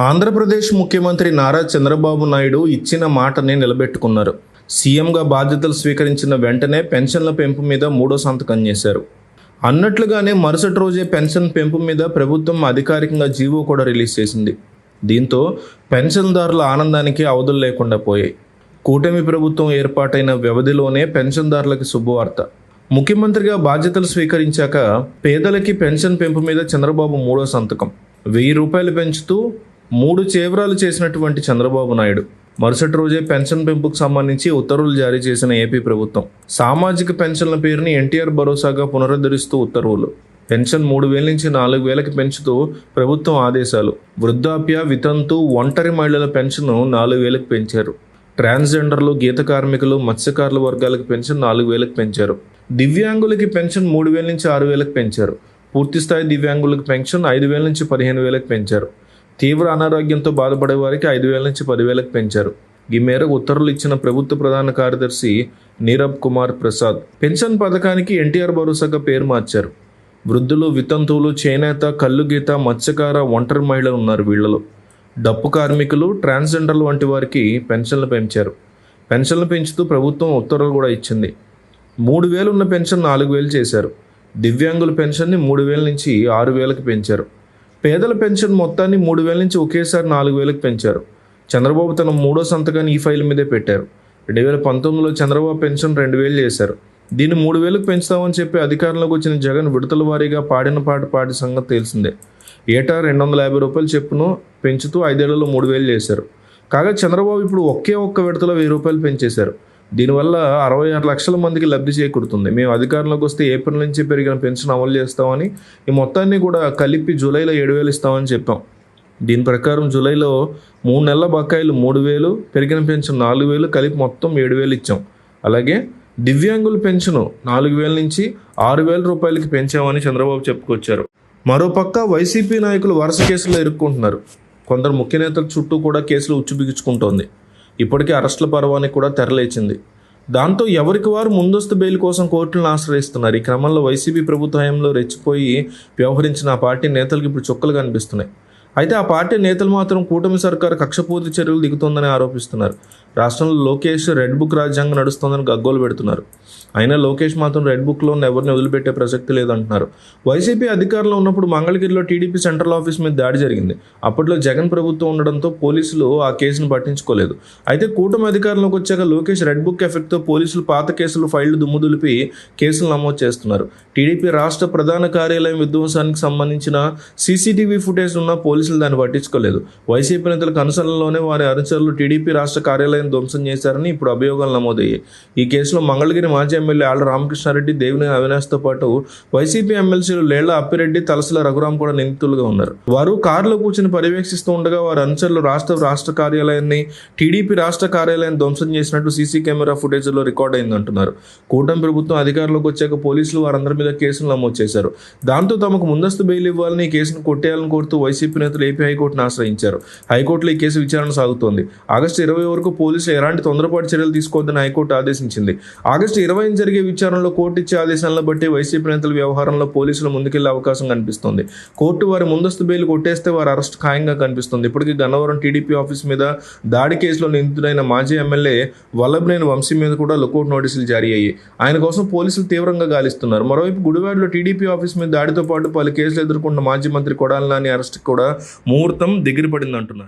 ఆంధ్రప్రదేశ్ ముఖ్యమంత్రి నారా చంద్రబాబు నాయుడు ఇచ్చిన మాటని నిలబెట్టుకున్నారు. సీఎంగా బాధ్యతలు స్వీకరించిన వెంటనే పెన్షన్ల పెంపు మీద మూడో సంతకం చేశారు. అన్నట్లుగానే మరుసటి రోజే పెన్షన్ పెంపు మీద ప్రభుత్వం అధికారికంగా జీవో కూడా రిలీజ్ చేసింది. దీంతో పెన్షన్దారుల ఆనందానికి అవధులు లేకుండా పోయాయి. కూటమి ప్రభుత్వం ఏర్పాటైన వ్యవధిలోనే పెన్షన్దారులకు శుభవార్త. ముఖ్యమంత్రిగా బాధ్యతలు స్వీకరించాక పేదలకి పెన్షన్ పెంపు మీద చంద్రబాబు మూడో సంతకం. వెయ్యి రూపాయలు పెంచుతూ మూడు చేవరాలు చేసినటువంటి చంద్రబాబు నాయుడు. మరుసటి రోజే పెన్షన్ పెంపుకు సంబంధించి ఉత్తర్వులు జారీ చేసిన ఏపీ ప్రభుత్వం. సామాజిక పెన్షన్ల పేరుని ఎన్టీఆర్ భరోసాగా పునరుద్ధరిస్తూ ఉత్తర్వులు. పెన్షన్ మూడు వేల నుంచి నాలుగు వేలకు పెంచుతూ ప్రభుత్వం ఆదేశాలు. వృద్ధాప్య వితంతు ఒంటరి మహిళల పెన్షన్ నాలుగు వేలకు పెంచారు. ట్రాన్స్జెండర్లు గీత కార్మికులు మత్స్యకారుల వర్గాలకు పెన్షన్ నాలుగు వేలకు పెంచారు. దివ్యాంగులకి పెన్షన్ మూడు వేల నుంచి ఆరు వేలకు పెంచారు. పూర్తిస్థాయి దివ్యాంగులకు పెన్షన్ ఐదు వేల నుంచి పదిహేను వేలకు పెంచారు. తీవ్ర అనారోగ్యంతో బాధపడే వారికి ఐదు వేల నుంచి పదివేలకు పెంచారు. ఈ మేరకు ఉత్తర్వులు ఇచ్చిన ప్రభుత్వ ప్రధాన కార్యదర్శి నీరబ్ కుమార్ ప్రసాద్ పెన్షన్ పథకానికి ఎన్టీఆర్ భరోసాగా పేరు మార్చారు. వృద్ధులు వితంతువులు చేనేత కల్లు గీత మత్స్యకార ఒంటరి మహిళలు ఉన్నారు వీళ్ళలో డప్పు కార్మికులు ట్రాన్స్జెండర్లు వంటి వారికి పెన్షన్లు పెంచారు. పెన్షన్లు పెంచుతూ ప్రభుత్వం ఉత్తర్వులు కూడా ఇచ్చింది. మూడు వేలు ఉన్న పెన్షన్ నాలుగు వేలు చేశారు. దివ్యాంగుల పెన్షన్ని మూడు వేల నుంచి ఆరు వేలకు పెంచారు. పేదల పెన్షన్ మొత్తాన్ని మూడు వేల నుంచి ఒకేసారి నాలుగు వేలకు పెంచారు. చంద్రబాబు తన మూడో సంతకాన్ని ఈ ఫైల్ మీదే పెట్టారు. రెండు వేల పంతొమ్మిదిలో చంద్రబాబు పెన్షన్ రెండు వేలు చేశారు. దీన్ని మూడు వేలకు పెంచుతామని చెప్పి అధికారంలోకి వచ్చిన జగన్ విడతల వారీగా పాడిన పాట పాడి సంగతి తెలిసిందే. ఏటా రెండు వందల యాభై రూపాయలు చెప్పును పెంచుతూ ఐదేళ్ళలో మూడు వేలు చేశారు. కాగా చంద్రబాబు ఇప్పుడు ఒకే ఒక్క విడతలో వెయ్యి రూపాయలు పెంచేశారు. దీనివల్ల అరవై ఆరు లక్షల మందికి లబ్ధి చేకూరుతుంది. మేము అధికారంలోకి వస్తే ఏప్రిల్ నుంచి పెరిగిన పెన్షన్ అమలు చేస్తామని ఈ మొత్తాన్ని కూడా కలిపి జూలైలో ఏడు వేలు ఇస్తామని చెప్పాం. దీని ప్రకారం జూలైలో మూడు నెలల బకాయిలు మూడు వేలు పెరిగిన పెన్షన్ నాలుగు వేలు కలిపి మొత్తం ఏడు వేలు ఇచ్చాం. అలాగే దివ్యాంగుల పెన్షన్ నాలుగు వేల నుంచి ఆరు వేల రూపాయలకి పెంచామని చంద్రబాబు చెప్పుకొచ్చారు. మరోపక్క వైసీపీ నాయకులు వరుస కేసుల్లో ఇరుక్కుంటున్నారు. కొందరు ముఖ్య నేతల చుట్టూ కూడా కేసులు ఉచ్చుబిగించుకుంటోంది ఇప్పటికే అరెస్టుల పర్వానికి కూడా తెరలేచింది. దాంతో ఎవరికి వారు ముందస్తు బెయిల్ కోసం కోర్టులను ఆశ్రయిస్తున్నారు? ఈ క్రమంలో వైసీపీ ప్రభుత్వ హయాంలో రెచ్చిపోయి వ్యవహరించిన ఆ పార్టీ నేతలకు ఇప్పుడు చుక్కలు కనిపిస్తున్నాయి. అయితే ఆ పార్టీ నేతలు మాత్రం కూటమి సర్కారు కక్షపూర్తి చర్యలు దిగుతోందని ఆరోపిస్తున్నారు. రాష్ట్రంలో లోకేష్ రెడ్ బుక్ రాజ్యాంగం నడుస్తోందని గగ్గోలు పెడుతున్నారు. అయినా లోకేష్ మాత్రం రెడ్ బుక్లో ఉన్న ఎవరిని వదిలిపెట్టే ప్రసక్తి లేదంటున్నారు. వైసీపీ అధికారంలో ఉన్నప్పుడు మంగళగిరిలో టీడీపీ సెంట్రల్ ఆఫీస్ మీద దాడి జరిగింది. అప్పట్లో జగన్ ప్రభుత్వం ఉండడంతో పోలీసులు ఆ కేసును పట్టించుకోలేదు. అయితే కూటమి అధికారంలోకి వచ్చాక లోకేష్ రెడ్ బుక్ ఎఫెక్ట్తో పోలీసులు పాత కేసులు ఫైళ్ళు దుమ్ముదులిపి కేసులు నమోదు చేస్తున్నారు. టీడీపీ రాష్ట్ర ప్రధాన కార్యాలయం విధ్వంసానికి సంబంధించిన సీసీటీవీ ఫుటేజ్ ఉన్న పోలీసులు దాన్ని పట్టించుకోలేదు. వైసీపీ నేతలకు అనుసరణలోనే వారి అనుచరులు టీడీపీ రాష్ట్ర కార్యాలయం ధ్వంసం చేశారని ఇప్పుడు అభియోగాలు నమోదయ్యాయి. ఈ కేసులో మంగళగిరి మాజీ ఎమ్మెల్యే ఆళ్ళ రామకృష్ణారెడ్డి దేవిని అవినాష్తో పాటు వైసీపీ ఎమ్మెల్సీలు లేళ్ళ అప్పిరెడ్డి తలసల రఘురాం కూడా నిందితులుగా ఉన్నారు. వారు కారులో కూర్చుని పర్యవేక్షిస్తూ ఉండగా వారి అనుచరులు రాష్ట్ర రాష్ట్ర కార్యాలయాన్ని టీడీపీ రాష్ట్ర కార్యాలయం ధ్వంసం చేసినట్టు సీసీ కెమెరా ఫుటేజ్లో రికార్డ్ అయిందంటున్నారు కూటమి ప్రభుత్వం అధికారంలోకి వచ్చాక పోలీసులు వారందరి మీద కేసులు నమోదు చేశారు. దాంతో తమకు ముందస్తు బెయిల్ ఇవ్వాలని కేసును కొట్టేయాలని కోరుతూ వైసీపీ నేతలు ఏపీ హైకోర్టును ఆశ్రయించారు. హైకోర్టులో ఈ కేసు విచారణ సాగుతోంది. ఆగస్టు ఇరవై వరకు పోలీసులు ఎలాంటి తొందరపాటు చర్యలు తీసుకోవద్దని హైకోర్టు ఆదేశించింది. ఆగస్టు ఇరవై జరిగే విచారణలో కోర్టు ఇచ్చే ఆదేశాలను బట్టి వైసీపీ నేతల వ్యవహారంలో పోలీసులు ముందుకెళ్ళే అవకాశం కనిపిస్తోంది. కోర్టు వారి ముందస్తు బెయిల్ కొట్టేస్తే వారి అరెస్ట్ ఖాయంగా కనిపిస్తుంది. ఇప్పటికీ గన్నవరం టీడీపీ ఆఫీస్ మీద దాడి కేసులో నిందితుడైన మాజీ ఎమ్మెల్యే వల్లభనేని వంశీ మీద కూడా లుకౌట్ నోటీసులు జారీ అయ్యాయి. ఆయన కోసం పోలీసులు తీవ్రంగా గాలిస్తున్నారు. మరోవైపు గుడివాడలో టీడీపీ ఆఫీస్ మీద దాడితో పాటు పలు కేసులు ఎదుర్కొన్న మాజీ మంత్రి కొడాలి నాని అరెస్ట్ కూడా ముహూర్తం దగ్గర పడింది అంటున్నారు